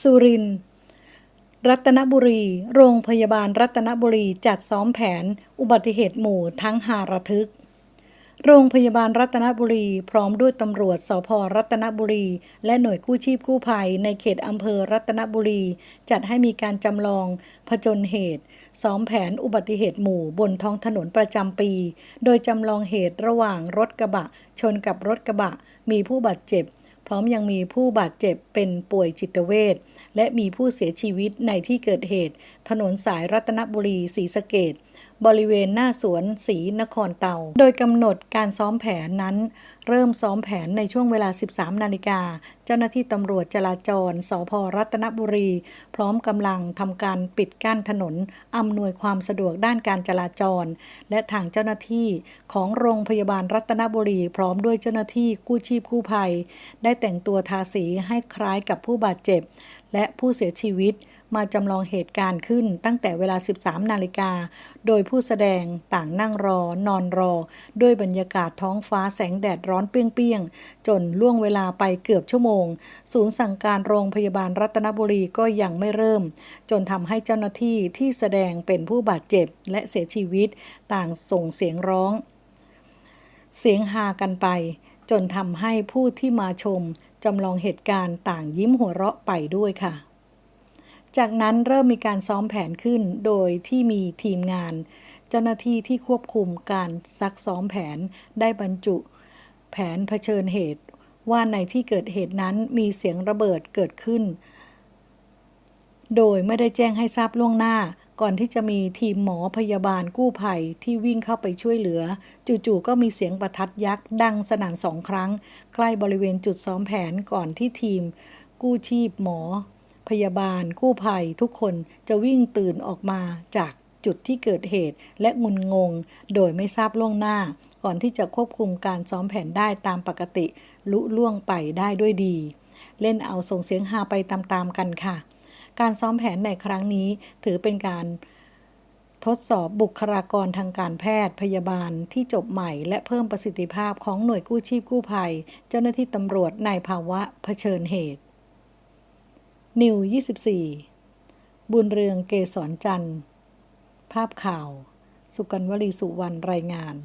สุรินทร์รัตนบุรี โรงพยาบาลรัตนบุรีจัดซ้อมแผน อุบัติเหตุหมู่ทั้งหาระทึก โรงพยาบาลรัตนบุรี พร้อมด้วยตำรวจสพรัตนบุรี และหน่วยกู้ชีพกู้ภัย ในเขตอำเภอรัตนบุรี จัดให้มีการจำลองผจญเหตุ ซ้อมแผนอุบัติเหตุหมู่บนท้องถนนประจำปี โดยจำลองเหตุระหว่างรถกระบะ ชนกับรถกระบะ มีผู้บาดเจ็บ พร้อมยังมีผู้บาดเจ็บเป็นป่วยจิตเวช และมีผู้เสียชีวิตในที่เกิดเหตุ ถนนสายรัตนบุรีศรีสะเกดบริเวณหน้าสวนศรีนครเตา โดยกำหนดการซ้อมแผนนั้น เริ่มซ้อมแผนในช่วงเวลา 13 นาฬิกา เจ้าหน้าที่ตำรวจจราจร สพรัตนบุรี พร้อมกำลังทำการปิดกั้นถนน อำนวยความสะดวกด้านการจราจร และทางเจ้าหน้าที่ของโรงพยาบาลรัตนบุรี พร้อมด้วยเจ้าหน้าที่กู้ชีพกู้ภัย ได้แต่งตัวทาสีให้คล้ายกับผู้บาดเจ็บ และผู้เสียชีวิตมาจำลองเหตุการณ์ขึ้นตั้งแต่เวลา 13 นาฬิกา โดยผู้แสดงต่างนั่งรอ นอนรอ ด้วยบรรยากาศท้องฟ้าแสงแดดร้อนเปรี้ยงๆ จนล่วงเวลาไปเกือบชั่วโมง ศูนย์สั่งการโรงพยาบาลรัตนบุรีก็ยังไม่เริ่ม จนทำให้เจ้าหน้าที่ที่แสดงเป็นผู้บาดเจ็บและเสียชีวิตต่างส่งเสียงร้อง เสียงฮากันไป จนทำให้ผู้ที่มาชม จำลองเหตุการณ์ต่างยิ้มหัวเราะไปด้วยค่ะ จากนั้นเริ่มมีการซ้อมแผนขึ้นโดยที่มีทีมงาน เจ้าหน้าที่ที่ควบคุมการซักซ้อมแผนได้บรรจุ แผนเผชิญเหตุ ว่าในที่เกิดเหตุนั้นมีเสียงระเบิดเกิดขึ้น โดยไม่ได้แจ้งให้ทราบล่วงหน้า ก่อนที่จะมีทีมหมอพยาบาลกู้ภัยที่วิ่งเข้าไปช่วยเหลือ จู่ๆก็มีเสียงประทัดยักษ์ดังสนั่นสองครั้ง ใกล้บริเวณจุดซ้อมแผนก่อนที่ทีม กู้ชีพหมอ พยาบาล กู้ภัย ทุกคนจะวิ่งตื่นออกมาจากจุดที่เกิดเหตุและงุนงง โดยไม่ทราบล่วงหน้า ก่อนที่จะควบคุมการซ้อมแผนได้ตามปกติ ลุล่วงไปได้ด้วยดี เล่นเอาส่งเสียงฮาไปตามๆกันค่ะ การซ้อมแผนในครั้งนี้ถือเป็นการทดสอบบุคลากรทางการแพทย์พยาบาลที่จบใหม่ และเพิ่มประสิทธิภาพของหน่วยกู้ชีพกู้ภัย เจ้าหน้าที่ตำรวจในภาวะเผชิญเหตุ นิว 24 บุญเรืองเกษรจันทร์ ภาพข่าว สุกันวลีสุวรรณรายงาน